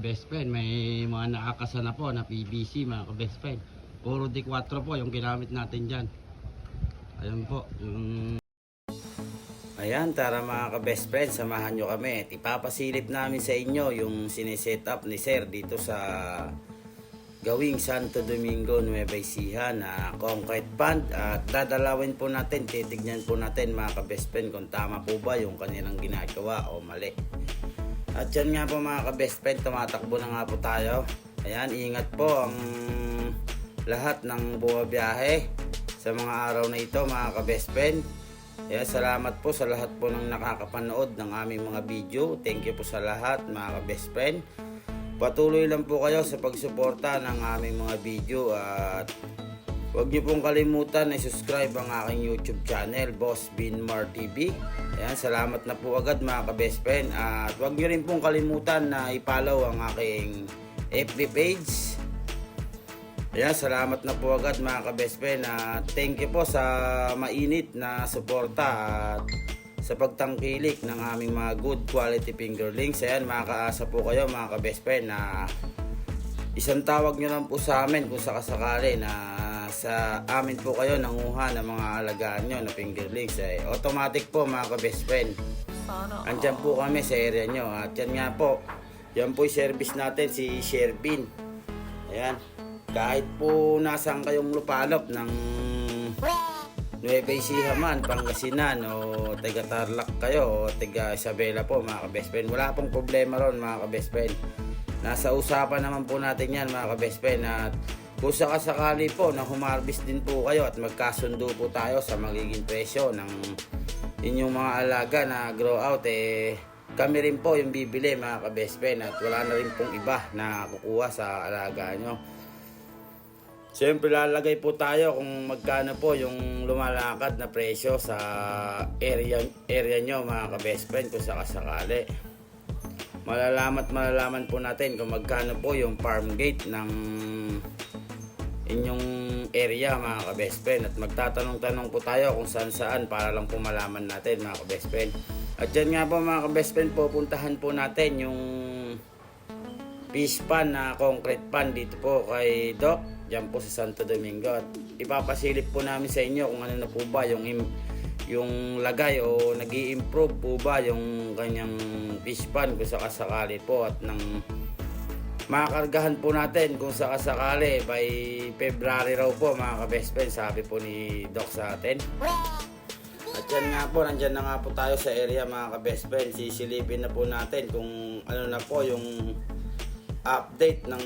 ka-best friend. May mga nakakasa na po na PVC mga ka-best friend. Puro D4 po yung ginamit natin dyan. Ayun po. Yung... Ayan, tara mga ka-best friend, samahan nyo kami. Ipapasilip namin sa inyo yung siniset up ni Sir dito sa gawing Santo Domingo Nueva Ecija na concrete pond at dadalawin po natin, titignan po natin mga ka-best friend kung tama po ba yung kanilang ginagawa o mali. At yan nga po mga ka-best friend, tumatakbo na nga po tayo. Ayan, ingat po ang lahat ng bumabiyahe sa mga araw na ito mga ka-best friend. Kaya salamat po sa lahat po ng nakakapanood ng aming mga video. Thank you po sa lahat mga ka-best friend. Patuloy lang po kayo sa pagsuporta ng aming mga video at huwag niyo pong kalimutan na subscribe ang aking YouTube channel, Boss Binmar TV. Ayan, salamat na po agad mga ka-best friend at huwag niyo rin pong kalimutan na i-follow ang aking FB page. Ayan, salamat na po agad mga ka-best friend at thank you po sa mainit na suporta at sa pagtangkilik ng aming mga good quality fingerlings. Ayan, makakaasa po kayo mga ka-best friend na isang tawag nyo lang po sa amin kung sakasakali na sa amin po kayo nanguha ng mga alagaan nyo na fingerlings. Ay, automatic po mga ka-best friend. Andyan po kami sa area nyo. At yan nga po, yan po yung service natin si Sherbin. Ayan, kahit po nasaan kayong lupalop ng Nueva Ecija man, Pangasinan o taga Tarlac kayo o taga Isabela po mga ka-best friend. Wala pong problema ron mga ka-best friend. Nasa usapan naman po natin yan mga ka-best friend at kung sakasakali po na humarbist din po kayo at magkasundo po tayo sa magiging presyo ng inyong mga alaga na grow out eh kami rin po yung bibili mga ka-best friend at wala na rin pong iba na kukuha sa alaga nyo. Siyempre lalagay po tayo kung magkano po yung lumalakad na presyo sa area area nyo mga ka-best friend kung sakasakali. Malalaman at malalaman po natin kung magkano po yung farm gate ng inyong area mga ka-best friend. At magtatanong-tanong po tayo kung saan saan para lang po malaman natin mga ka-best friend. At yan nga po mga ka-best friend pupuntahan po natin yung fish pan na concrete pan dito po kay Doc. Diyan po sa Santo Domingo. At ipapasilip po namin sa inyo kung ano na po ba yung yung lagay o nag improve po ba yung kanyang fish pan kung sakasakali po. At nang makakargahan po natin kung sakasakali by February raw po mga ka-best friend sabi po ni Doc sa atin at yan nga po, nandyan na nga po tayo sa area mga ka-best friend. Sisilipin na po natin kung ano na po yung update ng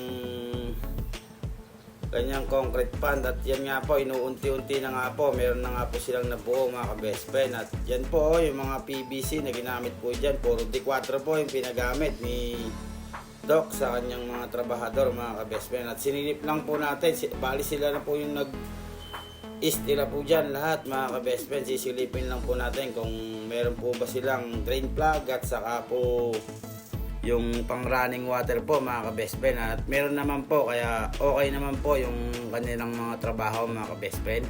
kanyang concrete pond. At yan nga po, inuunti-unti na nga po. Meron na nga po silang nabuo mga ka-best friend. At yan po, yung mga PVC na ginamit po dyan. Puro D4 po yung pinagamit ni Doc sa kanyang mga trabahador mga ka-best friend. At sinilip lang po natin, bali sila na po yung nag istila po dyan lahat mga ka-best friend. Sisilipin lang po natin kung meron po ba silang drain plug at saka po yung pang running water po mga ka-best friend. At meron naman po kaya okay naman po yung kanilang mga trabaho mga ka-best friend.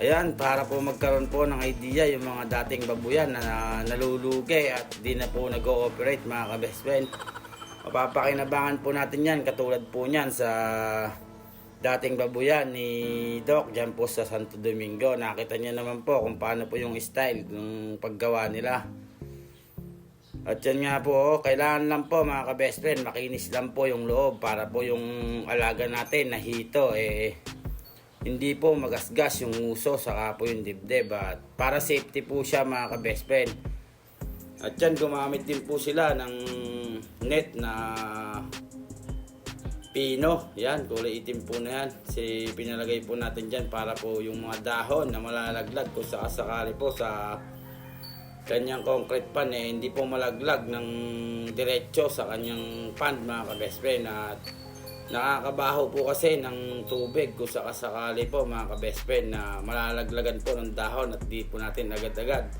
Ayan, para po magkaroon po ng idea yung mga dating babuyan na nalulugi at di na po nag-ooperate mga ka-best friend. Mapapakinabangan po natin yan katulad po niyan sa dating babuyan ni Doc dyan po sa Santo Domingo. Nakita niyo naman po kung paano po yung style ng paggawa nila. At yan nga po, oh, kailangan lang po mga ka-best friend, makinis lang po yung loob para po yung alaga natin na hito eh hindi po magasgas yung uso saka po yung dibdib at para safety po siya mga ka-best friend. At yan gumamit din po sila ng net na pino. Yan, kulay itim po na yan. Si, pinalagay po natin dyan para po yung mga dahon na malalaglag kung sakasakali po sa kanyang concrete pan eh, hindi po malaglag ng diretso sa kanyang pan mga ka-best friend at nakakabaho po kasi ng tubig kung sakasakali po mga ka-best friend na malalaglagan po ng dahon at di po natin agad-agad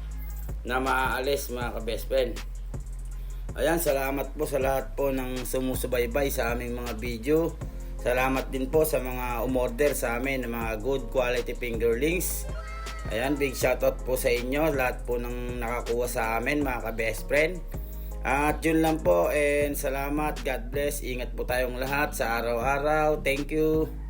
na maaalis mga ka-best friend. Ayan, salamat po sa lahat po ng sumusubaybay sa aming mga video. Salamat din po sa mga umorder sa amin ng mga good quality fingerlings. Ayan, big shoutout po sa inyo. Lahat po ng nakakuha sa amin, mga ka-best friend. At yun lang po and salamat. God bless. Ingat po tayong lahat sa araw-araw. Thank you.